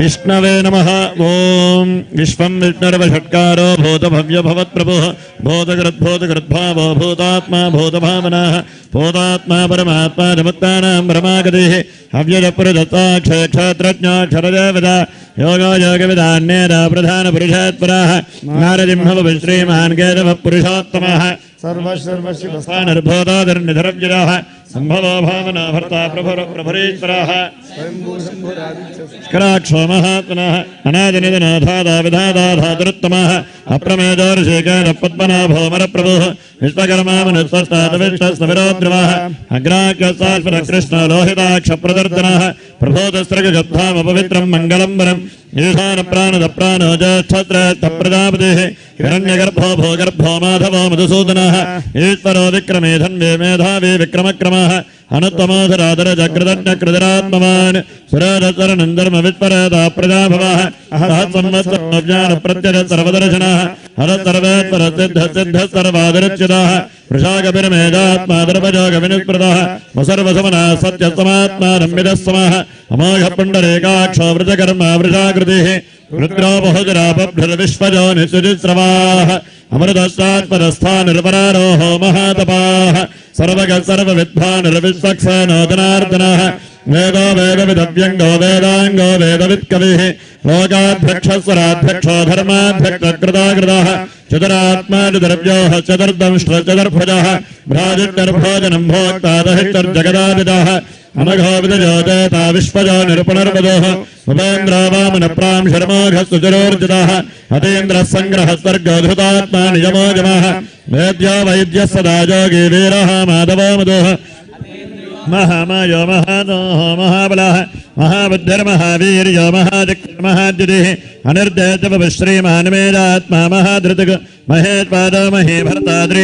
विष्णवे नमः। ॐ विश्वं विष्णुर्वषट्कारो भूतभव्यभवत्प्रभुः भूतकृद्भूतकृद्भावो भूतात्मा भूतभावनाः। भूतात्मा परमात्मा जमुत्तानां परमागतिः। हव्यजपुरदत्ताक्षयक्षत्रज्ञाक्षरदेवता योगो योगविदान्येन प्रधानपुरुषात्पराः केशवः पुरुषोत्तमः। सम्भवो भावना भर्ता प्रभुर प्रभुरीश्वराः। कराक्षो महात्मनः, अनादिनिधनाधादा विधादाधातरुत्तमः अप्रमेदोर्षेकेन पद्मनाभो विश्वकर्मा मनुस्वस्तादविष्टस्नविरोद्रवः अग्राक्यस्तास्पर कृष्ण लोहिताक्षप्रदर्दनः प्रभोदस्त्रगद्धामपवित्रं मङ्गलं वरम् ईशान प्राणद प्राणो ज्येष्ठत्र हिरण्यगर्भो भोगर्भो माधवो मधुसूदनः ईश्वरो विक्रमे धन्वे मेधावी विक्रमक्रमः अनुत्तमोधराधरजकृदन्यकृदरात्मवान् सुराधचरणं धर्म वित्परदा प्रजाभवः सहत्संवत्सरज्ञान प्रत्यज सर्वदर्शनः हर सर्वेत्पर सिद्ध सिद्ध सर्वादरच्युतः वृषागभिर्मेधात्मा दर्भजोगविनिस्पृतः वसर्वसमनः सत्यसमात्मा रम्यदस्समः अमोघ पुण्डरेकाक्षो वृजकर्मा वृषाकृतिः रुद्रो बहुजरापभ्रविश्वजो निःसुजिस्रवाः अमृतस्तात्परस्थानिर्परारोहो महातपाः सर्वग सर्वविद्वानिर्विश्वक्सेनो जनार्दनः वेदो वेदविदव्यङ्गो वेदाङ्गो वेदवित्कविः, लोकाध्यक्षस्वराध्यक्षो धर्माध्यक्षकृताकृतः भ्राजित्यर्भोजनं भोक्ता दहितर्जगदादितः अनघो विदजोदेता विश्वजो निरुपणर्वदोः उपेन्द्रो वामनप्रां शर्मोघः सुचरोर्जितः अतीन्द्रः सङ्ग्रहः स्वर्गोधृतात्मा नियमो जमः वेद्यो वैद्यः सदा जोगी वीरः माधवो मधुः महामायो महानोः महाबलः महाबुद्धिर्महावीर्यो महादिक्महाद्युतिः अनिर्देशपश्रीमान्वेदात्मा महाधृतग महेत्पादो महे भर्ताद्रि